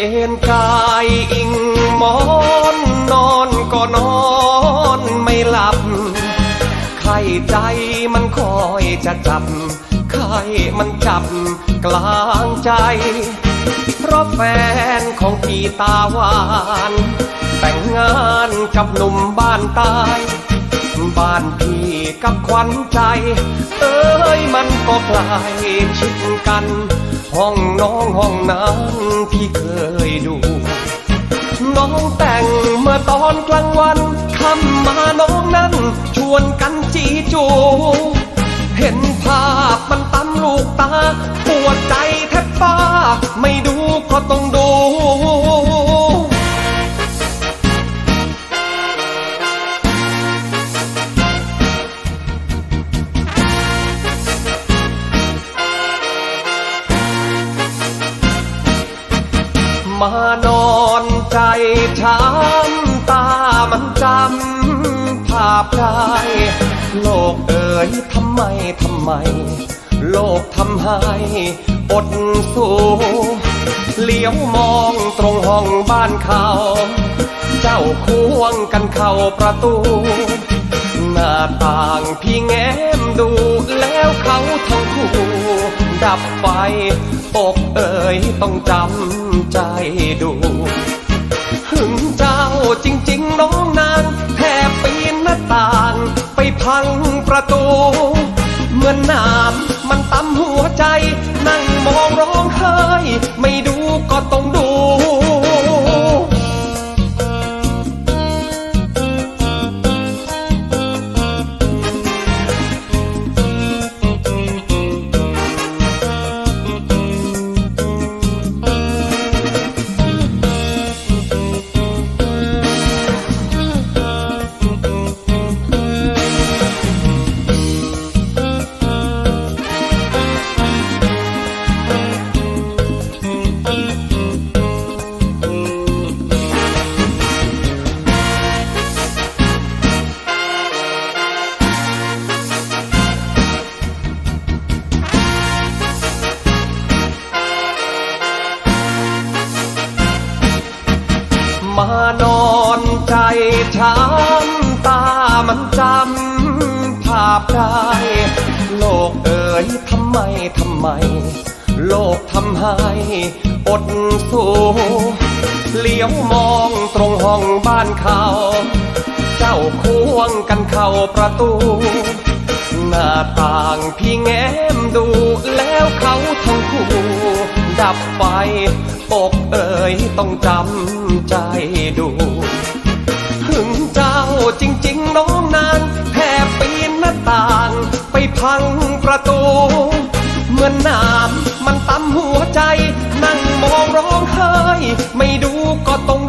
เอ็นกายอิงมอนนอนก็นอนไม่หลับ ไข้ใจมันคอยจะจับ ไข้มันจับกลางใจ เพราะแฟนของพี่ตาหวาน แต่งงานกับหนุ่มบ้านใต้บ้านพี่กับขวัญใจ เอ้ยมันก็กล้ชิดกัน ห้องน้องห้องนั้นพี่เคยดู น้องแต่งเมื่อตอนกลางวันคำมาน้องนั้น ชวนกันจีจู เห็นภาพมันตำลูกตา ปวดใจแทบฟ้า ไม่ดูก็ต้องดู มานอนใจช้ำตามันจำภาพได้โลกเอ๋ยทำไมทำไม โลกทำให้อดสู้เลี้ยวมองตรงห้องบ้านเขา เจ้าควงกันเข้าประตู หน้าต่างพี่แง้มดูแล้วเขาทั้งคู่ ดับไฟอกเอ่ยต้องจำใจดูหึงเจ้าจริง ๆ น้องนางแทบปีนหน้าต่าง ไปพังประตู เหมือนน้ำมันตำหัวใจ นั่งมองร้องไห้ ไม่ดูก็ต้องดู อนใจช้ำตามันจำภาพได้ โลกเอ๋ยทำไมทำไม โลกทำให้อดสู้เลี้ยวมองตรงห้องบ้านเขา เจ้าควงกันเข้าประตู หน้าต่างพี่แง้มดู ดับไฟอกเอ่ยต้องจำใจดูหึงเจ้าจริง ๆ น้องนางแทบปีนหน้าต่าง ไปพังประตู เหมือนน้ำมันตำหัวใจ นั่งมองร้องไห้ ไม่ดูก็ต้อง